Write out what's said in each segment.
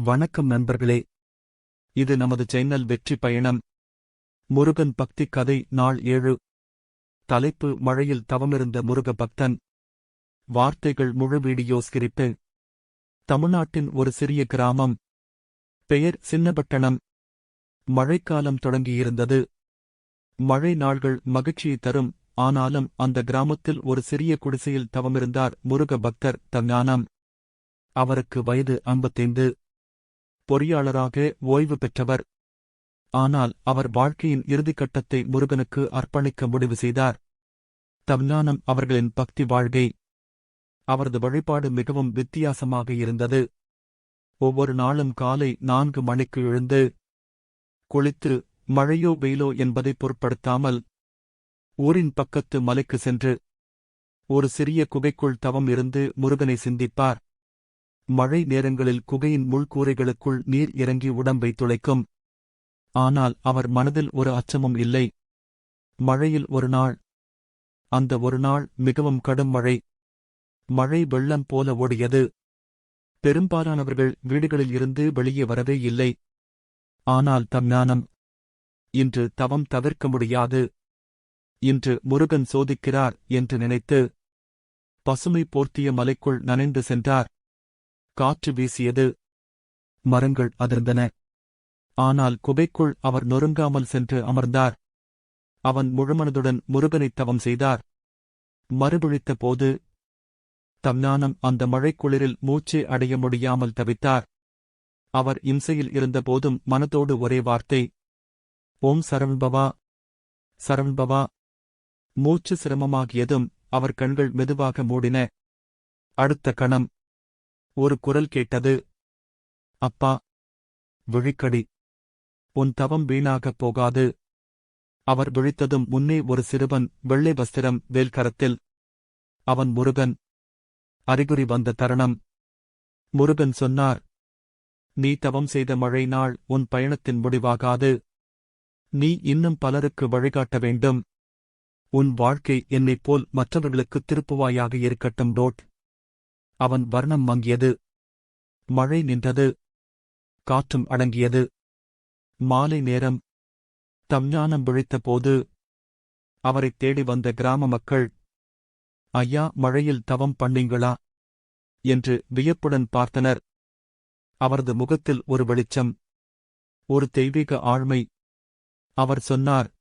வணக்கம் நண்பர்களே. இது நமது சேனல் வெற்றி பயணம். முருகன் பக்தி கதை நாள் ஏழு. தலைப்பு மழையில் தவமிருந்த முருக பக்தன் வார்த்தைகள் முழு வீடியோ ஸ்கிரிப்பு தமிழ்நாட்டின் ஒரு சிறிய கிராமம். பெயர் சின்னபட்டணம் மழைக்காலம் தொடங்கியிருந்தது. மழை நாள்கள் மகிழ்ச்சியை தரும். ஆனாலும் அந்த கிராமத்தில் ஒரு சிறிய குடிசையில் தவமிருந்தார் முருக பக்தர் தஞ்ஞானம் அவருக்கு வயது ஐம்பத்தைந்து. பொறியாளராக ஓய்வு பெற்றவர். ஆனால் அவர் வாழ்க்கையின் இறுதிக் கட்டத்தை முருகனுக்கு அர்ப்பணிக்க முடிவு செய்தார். தம்ஞானம் அவர்களின் பக்தி வாழ்கை அவரது வழிபாடு மிகவும் வித்தியாசமாக இருந்தது. ஒவ்வொரு நாளும் காலை நான்கு மணிக்கு எழுந்து குளித்து மழையோ வெயிலோ என்பதை பொருட்படுத்தாமல் ஊரின் பக்கத்து மலைக்கு சென்று ஒரு சிறிய குகைக்குள் தவம் இருந்து முருகனை சிந்திப்பார். மழை நேரங்களில் குகையின் முள்கூரைகளுக்குள் நீர் இறங்கி உடம்பை துளைக்கும். ஆனால் அவர் மனதில் ஒரு அச்சமும் இல்லை. மழையில் ஒரு நாள். அந்த ஒரு நாள் மிகவும் கடும் மழை. மழை வெள்ளம் போல ஓடியது. பெரும்பாலானவர்கள் வீடுகளில் இருந்து வெளியே வரவே இல்லை. ஆனால் தம் ஞானம். இன்று தவம் தவிர்க்க முடியாது. இன்று முருகன் சோதிக்கிறார் என்று நினைத்து. பசுமை போர்த்திய மலைக்குள் நனைந்து சென்றார். காற்று வீசியது. மரங்கள் அதிர்ந்தன ஆனால் குபைக்குள் அவர் நொறுங்காமல் சென்று அமர்ந்தார். அவன் முழுமனதுடன் முருகனைத் தவம் செய்தார். மறுபிழித்த போது தம்ஞானம் அந்த மழைக்குளிரில் மூச்சு அடைய முடியாமல் தவித்தார். அவர் இம்சையில் இருந்தபோதும் மனதோடு ஒரே வார்த்தை ஓம் சரண்பவா சரண்பவா மூச்சு சிரமமாகியதும் அவர் கண்கள் மெதுவாக மூடின. அடுத்த கணம் ஒரு குரல் கேட்டது. அப்பா விழிக்கடி. உன் தவம் வீணாகப் போகாது. அவர் விழித்ததும் முன்னே ஒரு சிறுவன் வெள்ளை வஸ்திரம் வேல்கரத்தில் அவன் முருகன். அறிகுறி வந்த தருணம். முருகன் சொன்னார் நீ தவம் செய்த மழை நாள் உன் பயணத்தின் முடிவாகாது. நீ இன்னும் பலருக்கு வழிகாட்ட வேண்டும். உன் வாழ்க்கை என்னைப் போல் மற்றவர்களுக்கு திருப்புவாயாக இருக்கட்டும் டோட். அவன் வர்ணம் மங்கியது. மழை நின்றது. காற்றும் அடங்கியது. மாலை நேரம். தம் ஞானம் விழித்தபோது. அவரைத் தேடி வந்த கிராம மக்கள். ஐயா மழையில் தவம் பண்ணீங்களா? என்று வியப்புடன் பார்த்தனர். அவரது முகத்தில் ஒரு வெளிச்சம். ஒரு தெய்வீக ஆழ்மை. அவர் சொன்னார்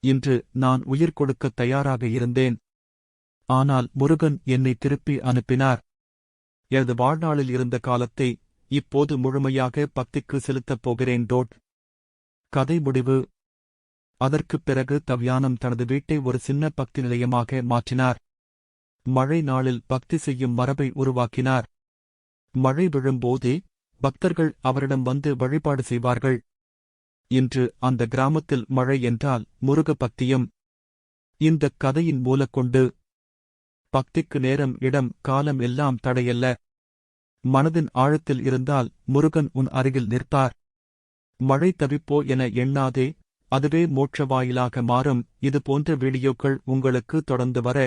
இன்று நான் உயிர் கொடுக்கத் தயாராக இருந்தேன். ஆனால் முருகன் என்னை திருப்பி அனுப்பினார். எனது வாழ்நாளில் இருந்த காலத்தை இப்போது முழுமையாக பக்திக்கு செலுத்தப் போகிறேன் டோட். கதை முடிவு. அதற்குப் பிறகு தவ்யானம் தனது வீட்டை ஒரு சின்ன பக்தி நிலையமாக மாற்றினார். மழை நாளில் பக்தி செய்யும் மரபை உருவாக்கினார். மழை விழும்போதே பக்தர்கள் அவரிடம் வந்து வழிபாடு செய்வார்கள். இன்று அந்த கிராமத்தில் மழை என்றால் முருக பக்தியும். இந்தக் கதையின் மூலக்கொண்டு பக்திக்கு நேரம் இடம் காலம் எல்லாம் தடையல்ல. மனதின் ஆழத்தில் இருந்தால் முருகன் உன் அருகில் நிற்பார். மழை தவிப்போ என எண்ணாதே அதுவே மோட்ச வாயிலாக மாறும். இது போன்ற வீடியோக்கள் உங்களுக்கு தொடர்ந்து வர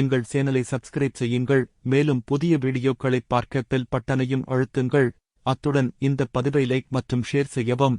எங்கள் சேனலை சப்ஸ்கிரைப் செய்யுங்கள். மேலும் புதிய வீடியோக்களை பார்க்க பெல் பட்டனையும் அழுத்துங்கள். அத்துடன் இந்த பதிவை லைக் மற்றும் ஷேர் செய்யவும்.